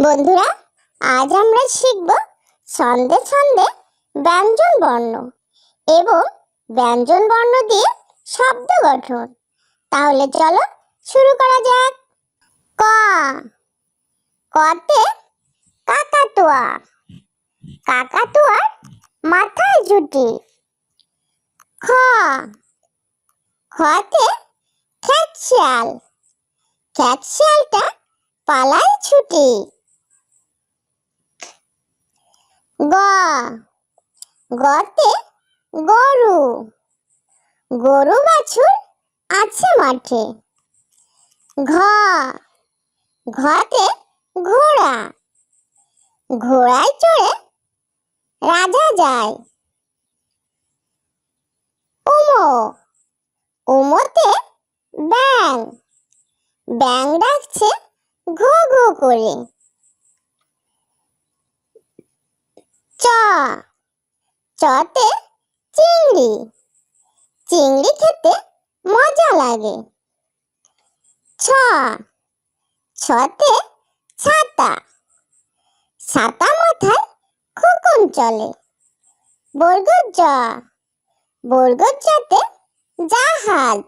বন্ধুরা, আজ আমরা শিখব ছন্দে ছন্দে ব্যঞ্জন বর্ণ এবং ব্যঞ্জন বর্ণ দিয়ে শব্দ গঠন। তাহলে চলো শুরু করা যাক। ক। কতে কাকাতুয়া। কাকাতুয়ার মাথায় জুটি। খ। খতে খ্যাতশিয়াল খ্যাতশিয়ালটা পালায় ছুটি। গ। গতে গরু। গরু বাছুর আছে মাঠে। ঘ। ঘতে ঘোড়া। ঘোড়ায় চড়ে রাজা যায়। উমো। উমোতে ব্যাং ব্যাং ডাকছে ঘো ঘো করে চ চতে চিংড়ি। চিংড়ি খেতে মজা লাগে। ছ। ছতে ছাতা। ছাতা মাথায় খোকন চলে। বর্গর জ। জাহাজ।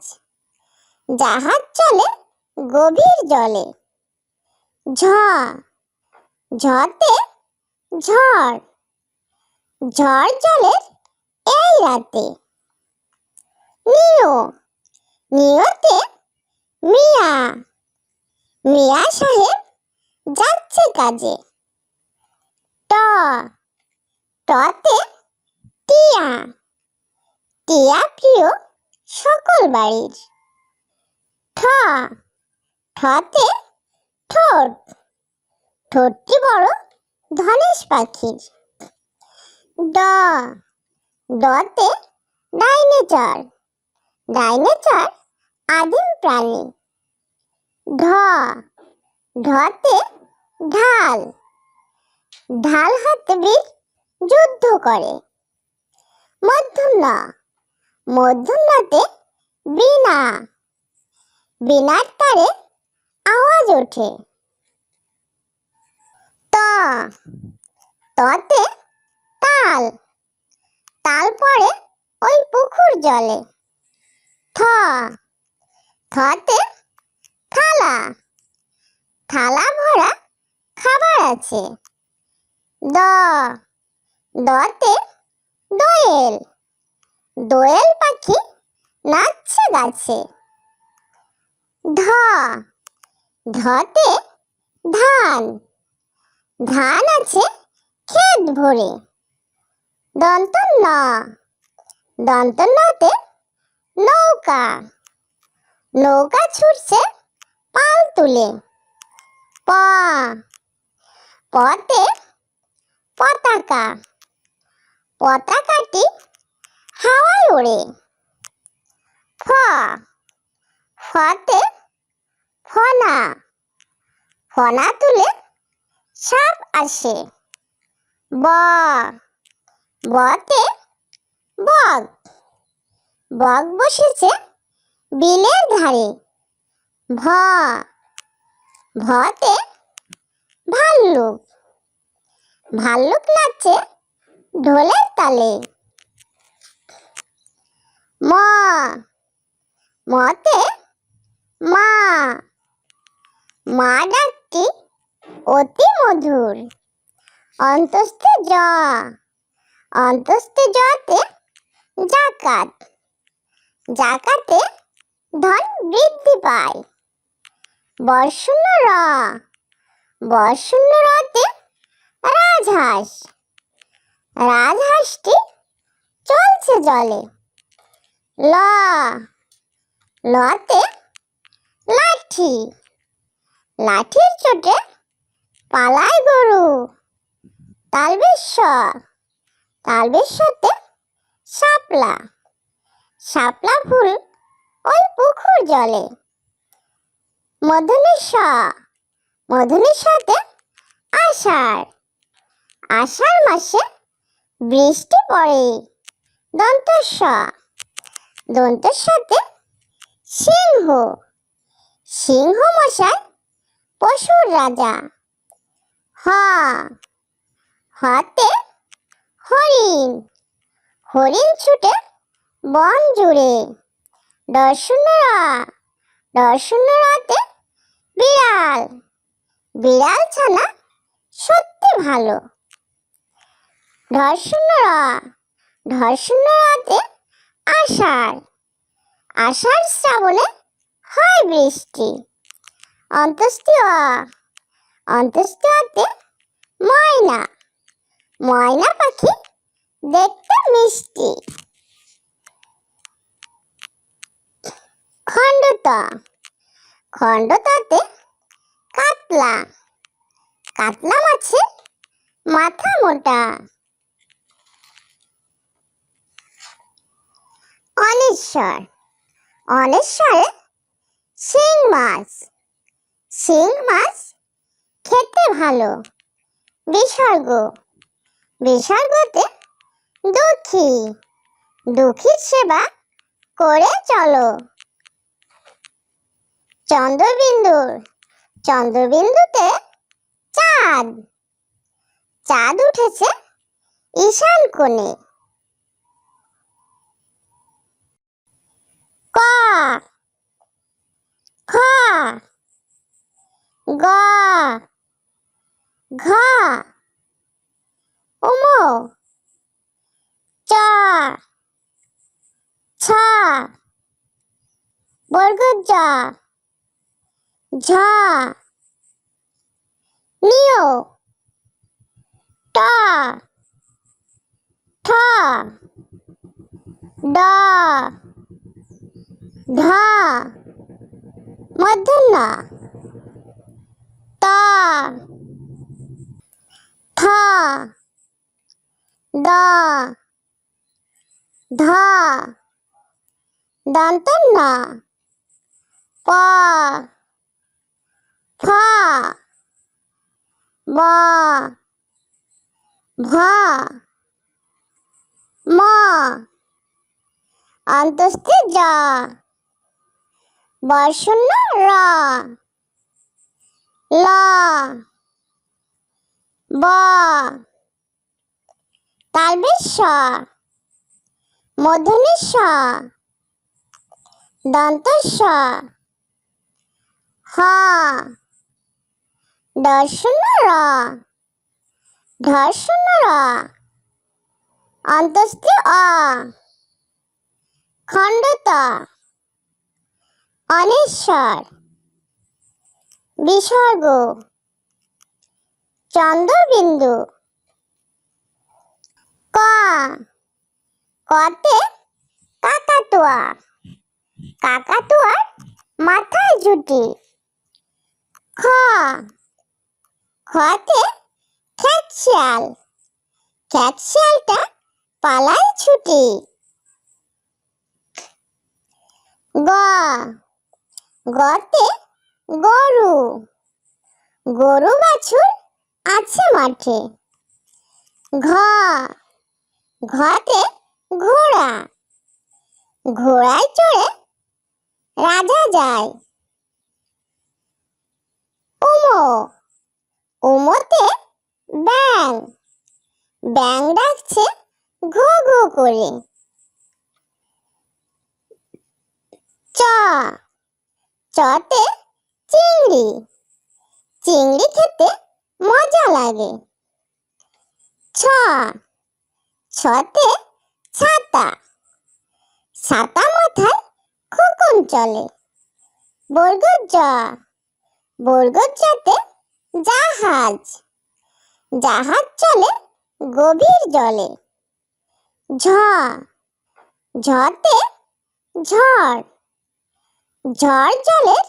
জাহাজ চলে গভীর জলে। ঝ। ঝতে ঝড়। ঝড় চলে এই রাতে। নিও নিয়তে মিয়া মিয়া সাহেব যাচ্ছে কাজে। ট, টতে টিয়া টিয়া প্রিয় সকল বাড়ির। ঠ, ঠতে ঠোঁট, ঠোঁটটি বড় ধনেশ পাখির। ড ডতে ডাইনেচর। ডাইনেচর আদিম প্রাণী। ঢ ঢতে ঢাল। ঢাল হাতে বীর যুদ্ধ করে। মধ্যম মধ্যমতে বীণা। বীণার তারে আওয়াজ ওঠে। ত। ততে তাল তাল পড়ে ওই পুকুর জলে। থ। থতে থালা। থালা ভরা খাবার আছে। দ। দতে দোয়েল। দোয়েল পাখি নাচছে গাছে। ধ। ধতে ধান। ধান আছে ক্ষেত ভরে। দন্ত ন দন্ত নতে নৌকা। নৌকা ছুটছে পাল তুলে। প। পতে পতাকা। পতাকাটি হাওয়ায় ওড়ে। ফ। ফতে ফনা। ফনা তুলে সাপ আসে। ব। বতে বক। বক বসেছে বিলের ধারে। ভ। ভতে ভাল্লুক। ভাল্লুক নাচছে ঢোলের তালে। ম। মতে মা। মা ডাকটি অতি মধুর। অন্তস্থে জ। অন্তস্থে জতে জাকাত। জাকাতে ধন বৃদ্ধি পায়। বর্ষণ র। বর্ষণ রতে রাজহাঁস। রাজহাঁসটি চলছে জলে। ল। লতে লাঠি। লাঠির চোটে পালায় গরু। তালবেশ্ব সাথে শাপলা। শাপলা ফুল ওই পুকুর জলে। মধুনিস্ব সাথে আষাঢ়। আষাঢ় মাসে বৃষ্টি পড়ে। দন্তস্ব। সাথে সিংহ। সিংহ মশাই পশুর রাজা। হ। হাতে হরিণ। হরিণ ছুটে বন জুড়ে। দর্শনরা, দর্শনরাতে বিড়াল। বিড়াল ছানা সত্যি ভালো। ধর্ষণরা ধর্ষণরাতে আষাঢ়। আষাঢ় শ্রাবণে হয় বৃষ্টি। অন্তস্তীয়, অন্তস্তীয়তে ময়না। ময়না পাখি দেখতে মিষ্টি। খণ্ডতা, খণ্ডতাতে কাতলা। কাতলা মাছের মাথা মোটা। অনেশ্বর অনেশ্বরে শিং মাছ। শিং মাছ খেতে ভালো, বিসর্গ। বিসর্গতে দুঃখী। দুঃখীর সেবা করে চলো। চন্দ্রবিন্দুর, চন্দ্রবিন্দুতে চাঁদ। চাঁদ উঠেছে ঈশান কোণে। ক। খ গ। ঘ। উম চ ছ বর্গজ ঝ। নিয় ট। ঠ ড। ঢ মধ্যাহ্ন। ত। থ। দ। ধ। দন্তন্য প। ফ। ব। ভ। ম। অন্তস্থে জ। বর্ষণ্য র। ল। ব। তালবেশ মধ্যমেশ দন্তস্ব হ। দর্শন র। ধর্ষণ র। অন্তস্থে অ। খণ্ডত। অনেশ্বর। বিসর্গ। চন্দ্রবিন্দু। ক। কতে কাকাতুয়া। কাকাতুয়ার মাথায় জুটি। খ। খতে খ্যাকশিয়াল খ্যাকশিয়ালটা পালায় ছুটি। গ। গতে গরু। গরু বাছুর আছে মাঠে। ঘ। ঘতে ঘোড়া। ঘোড়ায় চড়ে রাজা যায়। উমো। উমোতে ব্যাং ব্যাং ডাকছে ঘো ঘো করে। চ। চতে চিংড়ি। চিংড়ি খেতে মজা লাগে। ছ। ছতে ছাতা। ছাতা মাথায় খোকন চলে। বর্গজ বর্গজাতে জাহাজ। জাহাজ চলে গভীর জলে। ঝ। ঝতে ঝড়। ঝড় জলের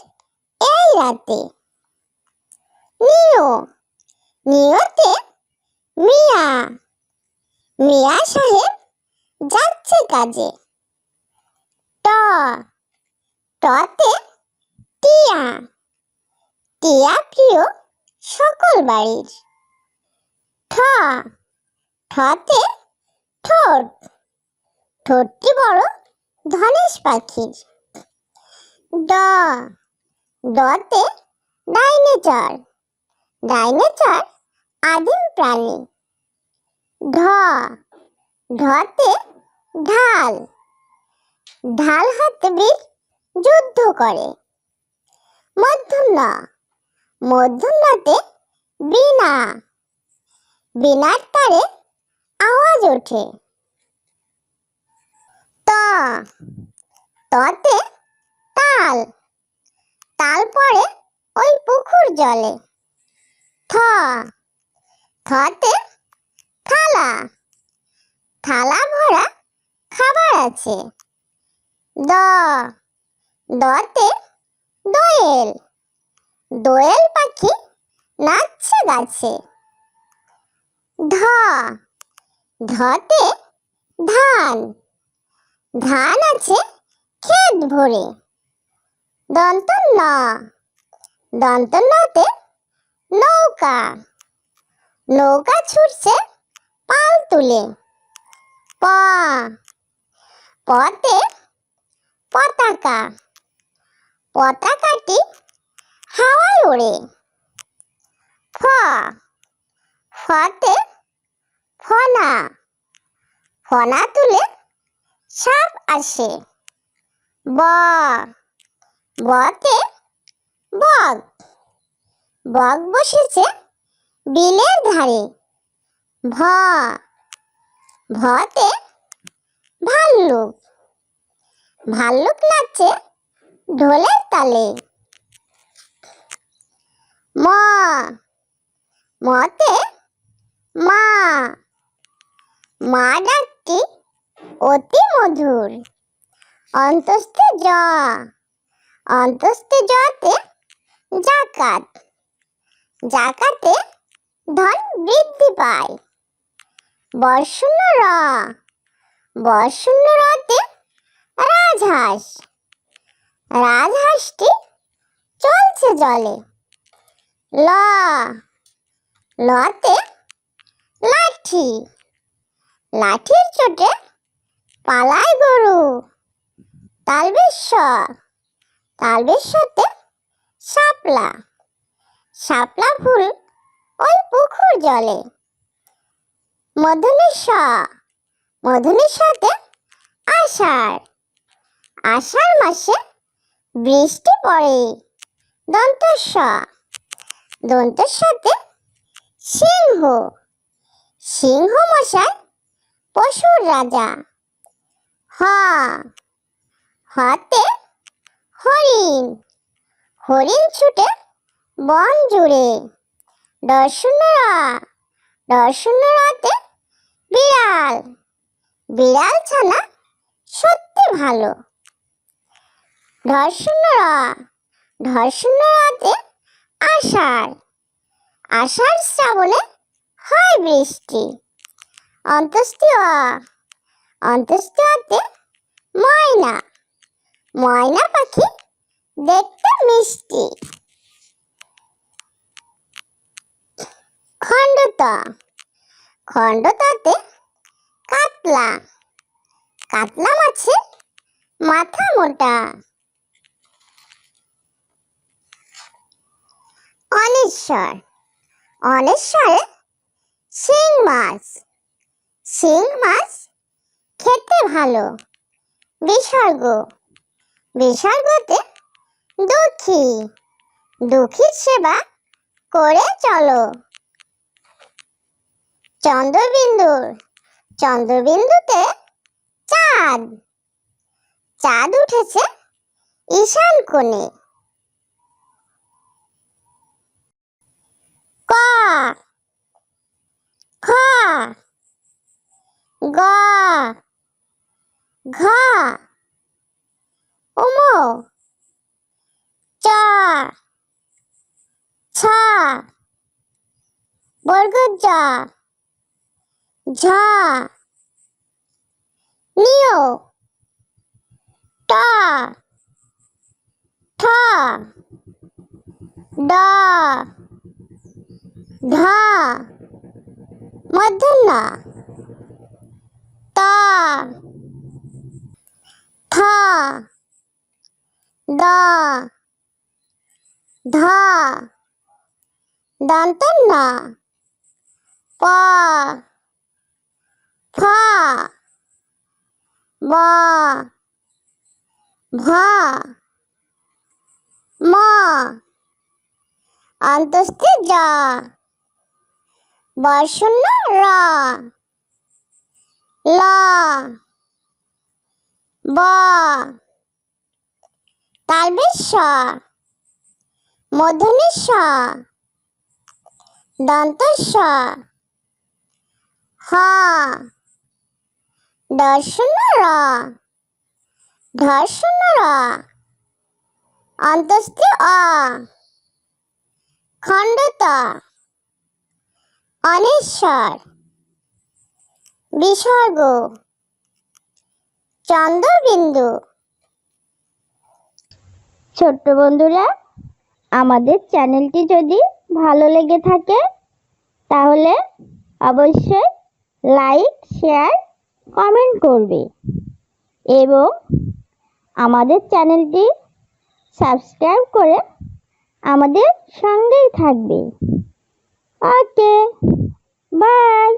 এই রাতে। নিও। নিয়তে মিয়া। মিয়া সাহেব যাচ্ছে কাজে। ট। টতে টিয়া। টিয়া প্রিয় সকল বাড়ির। ঠ। ঠতে ঠোঁট। ঠোঁটটি বড় ধনেশ পাখির। ড। ডতে ডাইনেচর। ডাইনেচর আদিম প্রাণী। ঢ ঢতে ঢাল। ঢাল হাতে বীর যুদ্ধ করে। মধ্যম ন মধ্যম নতে বীণা। বীণার তারে আওয়াজ ওঠে। ত, ততে তাল। তাল পরে ওই পুকুর জলে। থ, থতে থালা। থালা ভরা খাবার আছে। দ। দতে দোয়েল। দোয়েল পাখি নাচছে গাছে। ধ। ধতে ধান। ধান আছে ক্ষেত ভরে। দন্ত ন দন্ত নতে নৌকা। নৌকা ছুটছে পাল তুলে। প। পতে পতাকা। পতাকাটি হাওয়ায় ওড়ে। ফ। ফতে ফনা। ফনা তুলে সাপ আসে। ব। বতে বগ। বগ বসেছে বিলের ধারে। ভ। ভতে ভাল্লুক। ভাল্লুক নাচছে ঢোলের তালে। ম। মতে মা। মা ডাকটি অতি মধুর। অন্তস্থে জ। অন্তস্থে জতে জাকাত। জাকাতে ধন বৃদ্ধি পায়। বর্ষণ র বর্ষণ রতে রাজহাঁস। রাজহাঁসটি চলছে জলে। ল। লতে লাঠি। লাঠির চোটে পালায় গরু। তালবেশ্ব তালবেশ্বতে শাপলা। শাপলা ফুল ওই পুকুর জলে। মধুনিস্ব মধুনিস্বতে আষাঢ়। আষাঢ় মাসে বৃষ্টি পড়ে। দন্তস্ব। দন্তস্বতে সিংহ। সিংহ মশাই পশুর রাজা। হ। হতে হরিণ। হরিণ ছুটে বন জুড়ে। দর্শন দর্শন রাতে বিড়াল। বিড়াল ছানা সত্যি ভালো। ধর্ষণ ধর্ষণ রাতে আষাঢ়। আষাঢ় শ্রাবণে হয় বৃষ্টি। অন্তস্তীয় অন্তস্তীয়তে ময়না। ময়না পাখি দেখতে মিষ্টি। খণ্ডত। খণ্ডতাতে কাতলা। কাতলা মাছের মাথা মোটা। অনেশ্বর। অনেশ্বরে শিং মাছ। শিং মাছ খেতে ভালো। বিসর্গ। বিসর্গতে দুঃখী। দুঃখীর সেবা করে চলো। চন্দ্রবিন্দুর, চন্দ্রবিন্দুতে চাঁদ। চাঁদ উঠেছে ঈশান কোণে। ক খ গ, ঘ, উমো, চ, ছ বর্গজ ঝ। নিয় ট। ঠ। ড। ঢ মধ্যন্ন ত। থ দ ধ। দন্তন্য প। ফ ব। ভ ম। অন্তস্থে জ। বর্ষণ্য র। ল। ব। তালবেশ স। মূর্ধন্য স। দন্ত স। হ। দর্শন্য র ধর্ষণ্য র অন্তস্থে অ। খণ্ডত। অনেশ্বর। বিসর্গ। চন্দ্রবিন্দু। ছোট্ট বন্ধুরা, আমাদের চ্যানেলটি যদি ভালো লেগে থাকে, তাহলে অবশ্যই লাইক, শেয়ার কমেন্ট করবে। এবং আমাদের চ্যানেলটি সাবস্ক্রাইব করে আমাদের সঙ্গেই থাকবে। Okay bye